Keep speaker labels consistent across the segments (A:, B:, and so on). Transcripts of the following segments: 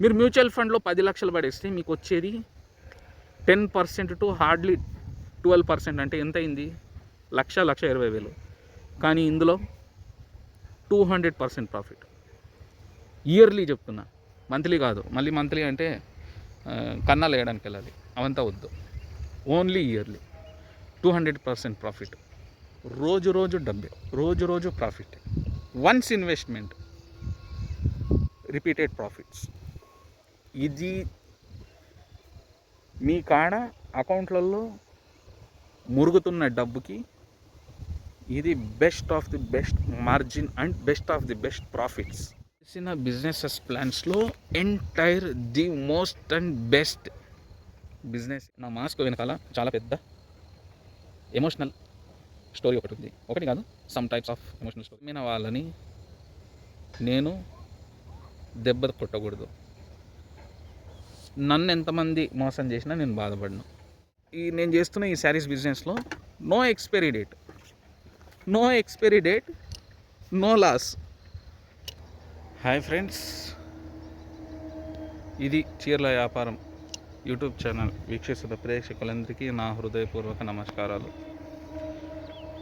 A: మీరు మ్యూచువల్ ఫండ్లో పది లక్షలు పడేస్తే మీకు వచ్చేది ten percent to hardly twelve percent అంటే ఎంత అయింది? లక్ష లక్ష ఇరవై వేలు. కానీ ఇందులో two hundred percent profit. Yearly చెప్తున్నా. మంత్లీ కాదు. మళ్ళీ మంత్లీ అంటే కన్నాలు వేయడానికి వెళ్ళాలి. అవంతా వద్దు. Only yearly. Two hundred percent profit. రోజు రోజు డబ్బే. రోజు రోజు profit. Once investment. Repeated profits. ఇది మీ కాడ అకౌంట్లలో మురుగుతున్న డబ్బుకి ఇది best of the best margin and best of the best profits. చేసిన businesses ప్లాన్స్లో entire the most and best business. నా మాస్క్ వెనకాల చాలా పెద్ద ఎమోషనల్ స్టోరీ ఒకటి ఉంది. ఒకటి కాదు some types of emotional story. మీద వాళ్ళని నేను దెబ్బ కొట్టకూడదు. నన్ను ఎంతమంది మోసం చేసినా నేను బాధపడను. ఈ నేను చేస్తున్న ఈ శారీస్ బిజినెస్లో no expiry date. No expiry date no loss. Hi friends. ఇది చీరల వ్యాపారం యూట్యూబ్ ఛానల్. వీక్షిస్తున్న ప్రేక్షకులందరికీ నా హృదయపూర్వక నమస్కారాలు.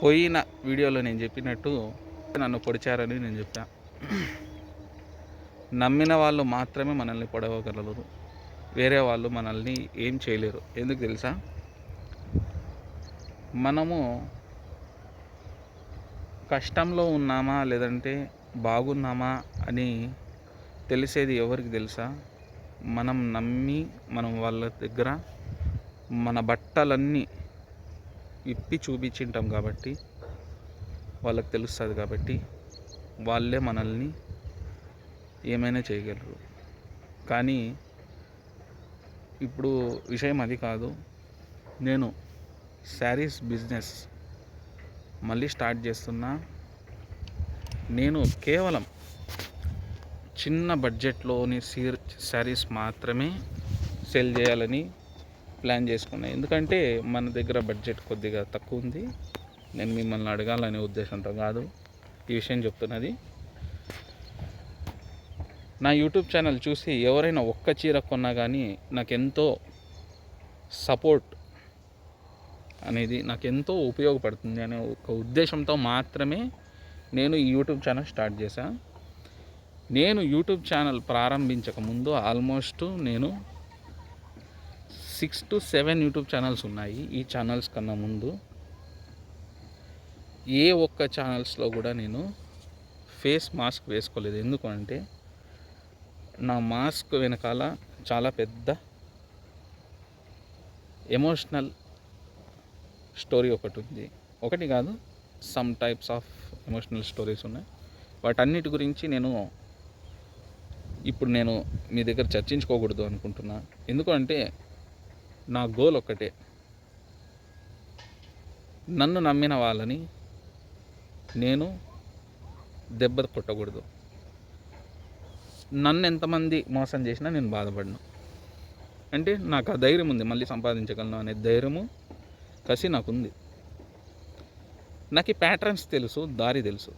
A: పోయిన వీడియోలో నేను చెప్పినట్టు నన్ను పొడిచారని నేను చెప్పాను నమ్మిన వాళ్ళు మాత్రమే మనల్ని పొడవగలరు. వేరే వాళ్ళు మనల్ని ఏం చేయలేరు. ఎందుకు తెలుసా? మనము కష్టంలో ఉన్నామా లేదంటే బాగున్నామా అని తెలిసేది ఎవరికి తెలుసా? మనం నమ్మి మనం వాళ్ళ దగ్గర మన బట్టలన్నీ ఇప్పి చూపించింటాం కాబట్టి వాళ్ళకి తెలుస్తుంది కాబట్టి వాళ్ళే మనల్ని ఏమైనా చేయగలరు. కానీ ఇప్పుడు విషయం అది కాదు. నేను శారీస్ బిజినెస్ మళ్ళీ స్టార్ట్ చేస్తున్నా. నేను కేవలం చిన్న బడ్జెట్లోని సీర్ శారీస్ మాత్రమే సెల్ చేయాలని ప్లాన్ చేసుకున్నా. ఎందుకంటే మన దగ్గర బడ్జెట్ కొద్దిగా తక్కువ ఉంది. నేను మిమ్మల్ని అడగాలనే ఉద్దేశంతో కాదు. ఈ విషయం చెప్తున్నది. నా యూట్యూబ్ ఛానల్ చూసి ఎవరైనా ఒక్క చీర కొన్నా కానీ నాకు ఎంతో సపోర్ట్ అనేది నాకు ఎంతో ఉపయోగపడుతుంది అనే ఒక ఉద్దేశంతో మాత్రమే నేను ఈ యూట్యూబ్ ఛానల్ స్టార్ట్ చేశా. నేను యూట్యూబ్ ఛానల్ ప్రారంభించక ముందు ఆల్మోస్ట్ నేను six to seven YouTube channels ఉన్నాయి ఈ ఛానల్స్ కన్నా ముందు. ఏ ఒక్క ఛానల్స్లో కూడా నేను ఫేస్ మాస్క్ వేసుకోలేదు. ఎందుకంటే నా మాస్క్ వెనకాల చాలా పెద్ద ఎమోషనల్ స్టోరీ ఒకటి ఉంది. ఒకటి కాదు some types of emotional stories ఉన్నాయి. వాటన్నిటి గురించి నేను ఇప్పుడు నేను మీ దగ్గర చర్చించుకోకూడదు అనుకుంటున్నా. ఎందుకంటే నా గోల్ ఒక్కటే. నన్ను నమ్మిన వాళ్ళని నేను దెబ్బ కొట్టకూడదు. నన్ను ఎంతమంది మోసం చేసినా నేను బాధపడను. అంటే నాకు ఆ ధైర్యం ఉంది మళ్ళీ సంపాదించగలను అనే ధైర్యము కసి నాకుంది. నాకు ఈ ప్యాటర్న్స్ తెలుసు దారి తెలుసు.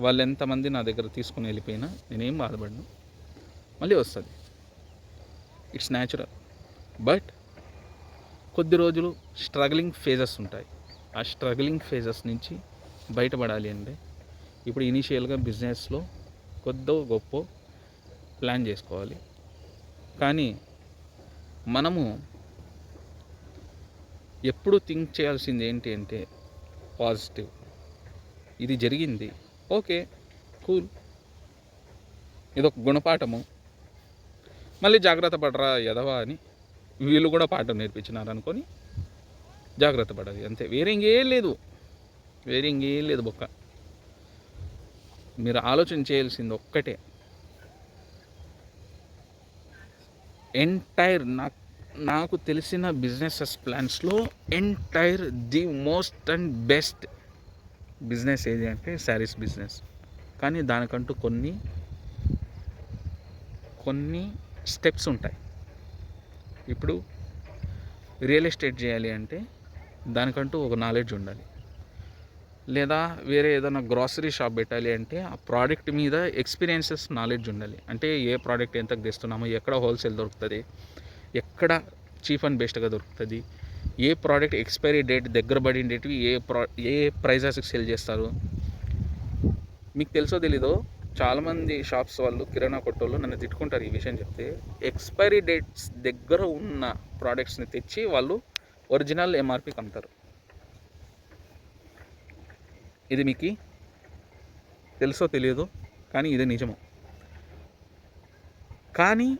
A: వాళ్ళు ఎంతమంది నా దగ్గర తీసుకుని వెళ్ళిపోయినా నేనేం బాధపడను. మళ్ళీ వస్తుంది. ఇట్స్ న్యాచురల్ బట్ కొద్ది రోజులు స్ట్రగ్లింగ్ ఫేజెస్ ఉంటాయి. ఆ స్ట్రగ్లింగ్ ఫేజెస్ నుంచి బయటపడాలి అంటే ఇప్పుడు ఇనీషియల్గా బిజినెస్లో కొద్దో గొప్ప ప్లాన్ చేసుకోవాలి. కానీ మనము ఎప్పుడు థింక్ చేయాల్సింది ఏంటి అంటే పాజిటివ్. ఇది జరిగింది. Okay cool. ఇదొక గుణపాఠము. మళ్ళీ జాగ్రత్త పడరా ఎదవా అని వీళ్ళు కూడా పాఠం నేర్పించినారు అనుకొని జాగ్రత్త పడాలి. అంతే. వేరే ఇంకేం లేదు. వేరే ఇంకేం లేదు బొక్క. మీరు ఆలోచన చేయాల్సింది ఒక్కటే. ఎంటైర్ నాకు నాకు తెలిసిన businesses ప్లాన్స్లో entire the most and best business ఏది అంటే శారీస్ బిజినెస్ కానీ దానికంటూ కొన్ని కొన్ని స్టెప్స్ ఉంటాయి. ఇప్పుడు రియల్ ఎస్టేట్ చేయాలి అంటే దానికంటూ ఒక నాలెడ్జ్ ఉండాలి. లేదా వేరే ఏదైనా గ్రాసరీ షాప్ పెట్టాలి అంటే ఆ ప్రోడక్ట్ మీద ఎక్స్పీరియన్సెస్ నాలెడ్జ్ ఉండాలి. అంటే ఏ ప్రోడక్ట్ ఎంతకు తెస్తున్నామో ఎక్కడ హోల్సేల్ దొరుకుతుంది ఎక్కడ చీప్ అండ్ బెస్ట్గా దొరుకుతుంది ఏ ప్రోడక్ట్ ఎక్స్పైరీ డేట్ దగ్గర పడిండేటివి ఏ ప్రో ఏ ప్రైజెస్కి సెల్ చేస్తారు. మీకు తెలుసో తెలీదో చాలామంది షాప్స్ వాళ్ళు కిరాణా కొట్టోళ్ళు నన్ను తిట్టుకుంటారు ఈ విషయం చెప్తే ఎక్స్పైరీ డేట్స్ దగ్గర ఉన్న ప్రోడక్ట్స్ని తెచ్చి వాళ్ళు ఒరిజినల్ ఎంఆర్పీకి అమ్ముతారు ఇది మీకు తెలుసో తెలియదు కానీ ఇది నిజము. కానీ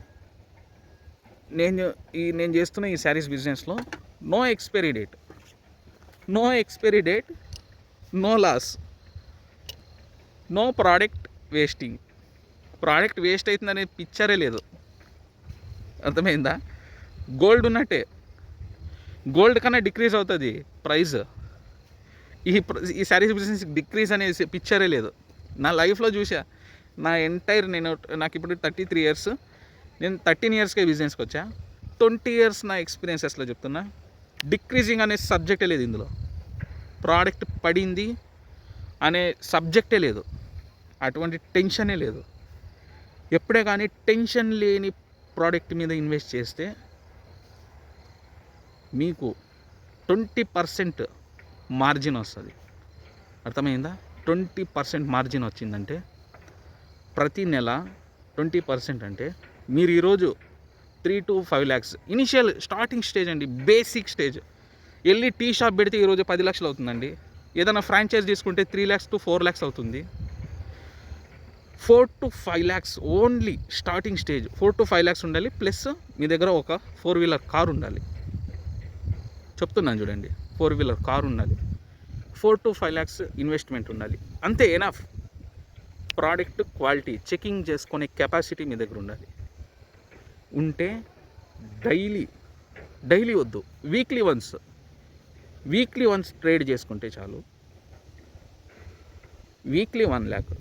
A: నేను ఈ నేను చేస్తున్న ఈ శారీస్ బిజినెస్లో no expiry date. No expiry date no loss. No product wasting. Product waste అవుతుందనే పిక్చరే లేదు. అర్థమైందా? గోల్డ్ ఉన్నట్టే. గోల్డ్ కన్నా డిక్రీజ్ అవుతుంది ప్రైస్. ఈ ఈ శారీస్ బిజినెస్ డిక్రీజ్ అనే పిక్చరే లేదు. నా లైఫ్లో చూసా నా ఎంటైర్ నేను నాకు ఇప్పుడు థర్టీ త్రీ ఇయర్స్ నేను థర్టీన్ ఇయర్స్కే బిజినెస్కి వచ్చా. ట్వంటీ ఇయర్స్ నా ఎక్స్పీరియన్సెస్లో చెప్తున్నా డిక్రీజింగ్ అనే సబ్జెక్టే లేదు ఇందులో. ప్రోడక్ట్ పడింది అనే సబ్జెక్టే లేదు. అటువంటి టెన్షనే లేదు. ఎప్పుడే కానీ టెన్షన్ లేని ప్రోడక్ట్ మీద ఇన్వెస్ట్ చేస్తే మీకు ట్వంటీ పర్సెంట్ మార్జిన్ వస్తుంది. అర్థమైందా? ట్వంటీ పర్సెంట్ మార్జిన్ వచ్చిందంటే ప్రతి నెల ట్వంటీ పర్సెంట్ అంటే మీరు ఈరోజు three to five lakhs initial starting stage అండి బేసిక్ స్టేజ్ వెళ్ళి టీ షాప్ పెడితే ఈరోజు పది లక్షలు అవుతుందండి. ఏదైనా ఫ్రాంచైజ్ తీసుకుంటే three lakhs to four lakhs అవుతుంది. Four to five lakhs only starting stage four to five lakhs ఉండాలి ప్లస్ మీ దగ్గర ఒక ఫోర్ వీలర్ కార్ ఉండాలి. చెప్తున్నాను చూడండి. ఫోర్ వీలర్ కార్ ఉండాలి four to five lakhs investment ఉండాలి అంతే ఎనఫ్ ప్రోడక్ట్ క్వాలిటీ చెకింగ్ చేసుకునే కెపాసిటీ మీ దగ్గర ఉండాలి ఉంటే డైలీ డైలీ వద్దు weekly once weekly once trade చేసుకుంటే చాలు. Weekly one lakh.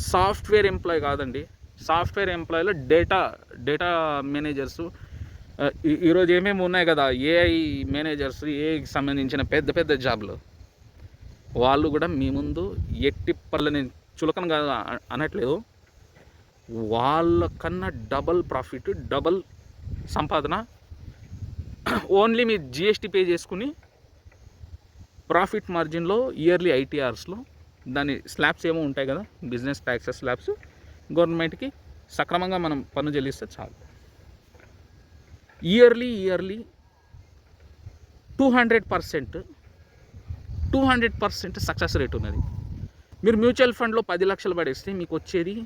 A: Software employee కాదండి. సాఫ్ట్వేర్ ఎంప్లాయ్లో డేటా డేటా మేనేజర్స్ ఈరోజు ఏమేమి ఉన్నాయి కదా? ఏఐ మేనేజర్స్ ఏఐకి సంబంధించిన పెద్ద పెద్ద జాబ్లు. వాళ్ళు కూడా మీ ముందు ఎట్టి పళ్ళని చులకన కదా అనట్లేదు. వాళ్ళకన్నా డబల్ ప్రాఫిట్ డబల్ సంపాదన. ఓన్లీ మీరు జిఎస్టీ పే చేసుకుని ప్రాఫిట్ మార్జిన్లో ఇయర్లీ ఐటీఆర్స్లో దాని స్లాబ్స్ ఏమో ఉంటాయి కదా? Business taxes slabs. గవర్నమెంట్కి సక్రమంగా మనం పన్ను చెల్లిస్తే చాలు. Yearly yearly two hundred percent two hundred percent success rate ఉన్నది. మీరు మ్యూచువల్ ఫండ్లో పది లక్షలు పడేస్తే మీకు వచ్చేది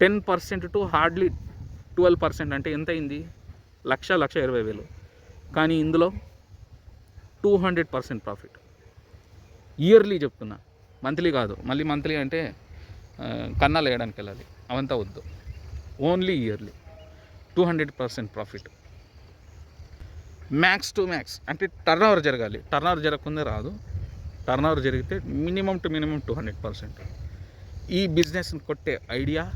A: ten percent to hardly twelve percent అంటే ఎంత అయింది? లక్ష లక్ష ఇరవై వేలు. కానీ ఇందులో two hundred percent profit yearly చెప్తున్నా. మంత్లీ కాదు. మళ్ళీ మంత్లీ అంటే ఆ, కన్నాలు వేయడానికి వెళ్ళాలి అవంతా వద్దు. Only yearly two hundred percent profit max to max అంటే టర్న్ ఓవర్ జరగాలి. టర్న్ ఓవర్ జరగకుండా రాదు. టర్న్ ఓవర్ జరిగితే minimum to minimum two hundred percent ఈ బిజినెస్ని కొట్టే ఐడియా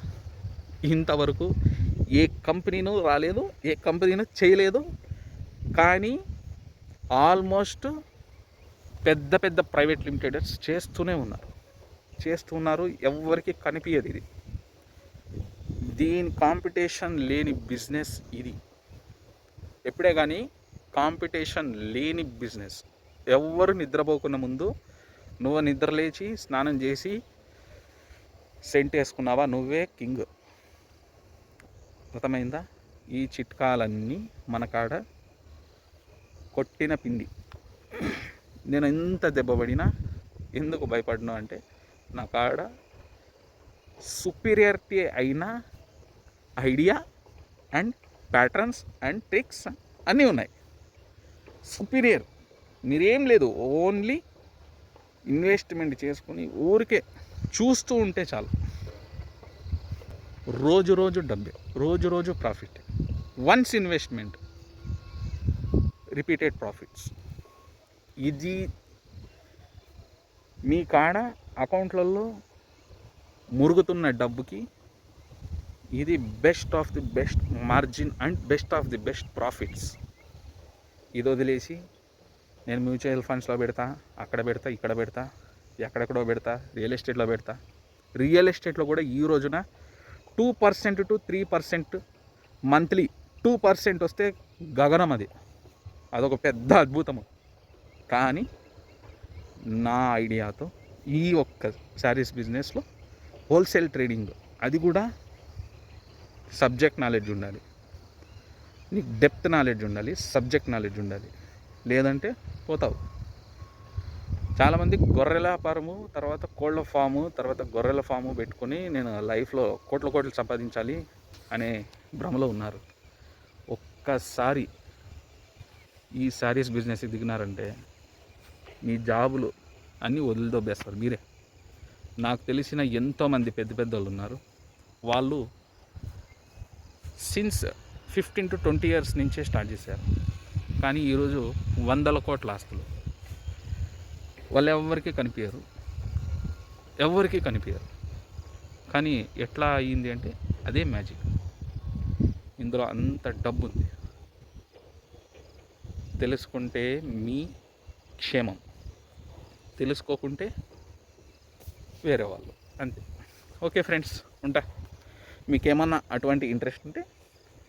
A: ఇంతవరకు ఏ కంపెనీను రాలేదు ఏ కంపెనీను చేయలేదు. కానీ ఆల్మోస్ట్ పెద్ద పెద్ద ప్రైవేట్ లిమిటెడర్స్ చేస్తూనే ఉన్నారు. చేస్తున్నారు ఎవరికి కనిపించదు ఇది. దీని కాంపిటీషన్ లేని బిజినెస్ ఇది. ఎప్పుడే కానీ కాంపిటీషన్ లేని బిజినెస్. ఎవ్వరు నిద్రపోకున్న ముందు నువ్వు నిద్రలేచి స్నానం చేసి సెంట్ వేసుకున్నావా? నువ్వే కింగ్. అర్థమైందా? ఈ చిట్కాలన్నీ మన కాడ కొట్టిన పిండి. నేను ఎంత దెబ్బపడినా ఎందుకు భయపడను అంటే నా కాడ సుపీరియారిటీ అయిన idea and patterns and tricks అన్నీ ఉన్నాయి. సుపీరియర్. మీరేం లేదు ఓన్లీ ఇన్వెస్ట్మెంట్ చేసుకుని ఊరికే చూస్తూ ఉంటే చాలు. రోజు రోజు డబ్బే రోజు రోజు profit. Once investment repeated profits. ఇది మీ కాడ అకౌంట్లలో మురుగుతున్న డబ్బుకి ఇది best of the best margin and best of the best profits. ఇది వదిలేసి నేను మ్యూచువల్ ఫండ్స్లో పెడతా అక్కడ పెడతా ఇక్కడ పెడతా ఎక్కడెక్కడో పెడతా రియల్ ఎస్టేట్లో పెడతా. రియల్ ఎస్టేట్లో కూడా ఈ రోజున two percent to three percent monthly two percent వస్తే గగనం అది. అదొక పెద్ద అద్భుతము. కానీ నా ఐడియాతో ఈ ఒక్క శారీస్ బిజినెస్లో హోల్సేల్ ట్రేడింగ్ అది కూడా సబ్జెక్ట్ నాలెడ్జ్ ఉండాలి. నీకు డెప్త్ నాలెడ్జ్ ఉండాలి సబ్జెక్ట్ నాలెడ్జ్ ఉండాలి. లేదంటే పోతావు. చాలామంది గొర్రెల ఫారము తర్వాత కోళ్ళ ఫాము తర్వాత గొర్రెల ఫాము పెట్టుకొని నేను లైఫ్లో కోట్ల కోట్లు సంపాదించాలి అనే భ్రమలో ఉన్నారు. ఒక్కసారి ఈ శారీస్ బిజినెస్కి దిగినారంటే మీ జాబులు అన్నీ వదిలిదొబ్బేస్తారు మీరే. నాకు తెలిసిన ఎంతోమంది పెద్ద పెద్ద వాళ్ళు ఉన్నారు. వాళ్ళు since fifteen to twenty years నుంచే స్టార్ట్ చేశారు. కానీ ఈరోజు వందల కోట్ల ఆస్తులు. వాళ్ళు ఎవరికీ కనిపించరు ఎవరికీ కనిపించరు కానీ ఎట్లా అయ్యింది అంటే అదే మ్యాజిక్. ఇందులో అంత డబ్బు ఉంది తెలుసుకుంటే మీ క్షేమం. తెలుసుకోకుంటే వేరే వాళ్ళు. అంతే. ఓకే ఫ్రెండ్స్ ఉంటా. మీకేమన్నా అటువంటి ఇంట్రెస్ట్ ఉంటే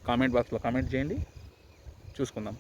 A: కామెంట్ బాక్స్లో కామెంట్ చేయండి. చూసుకుందాం.